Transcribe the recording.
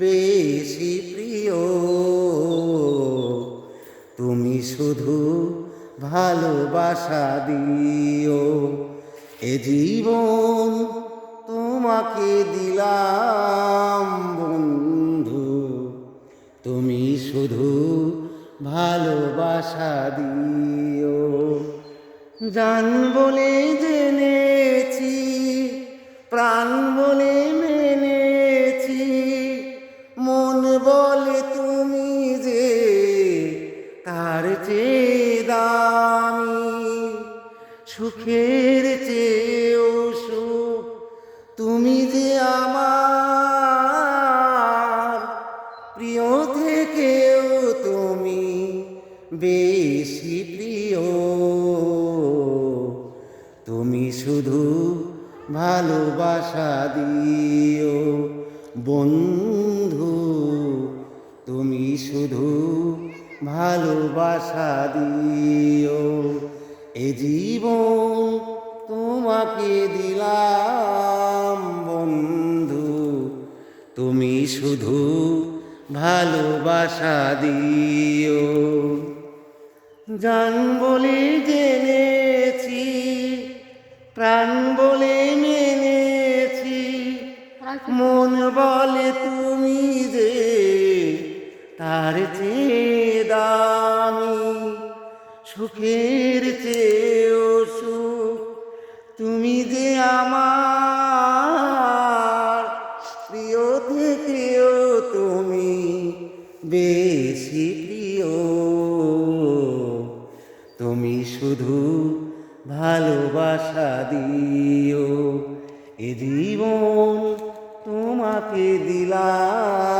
বেশি প্রিয়। তুমি শুধু ভালোবাসা দিও। এ জীবন তোমাকে দিলাম বন্ধু। তুমি শুধু ভালোবাসা দিও। জান বলে জেনেছি, প্রাণ বলে তুমি যে তার চেয়ে দামি, সুখের চেয়েও সুখ তুমি যে আমার। প্রিয় থেকেও তুমি বেশি প্রিয়, তুমি শুধু ভালোবাসা দিও। বন্ধু শুধু ভালোবাসা দিও। এ জীবন তোমাকে দিলাম বন্ধু। তুমি শুধু ভালোবাসা দিও। জান বলে জেনেছি প্রাণ বলে মেনেছি মন বলে তুমি তার চেয়ে দামি, সুখের চেয়েও সুখ। তুমি যে আমার প্রিয় থেকেও তুমি বেশি প্রিয়। তুমি শুধু ভালোবাসা দিও, এ জীবন তোমাকে দিলাম।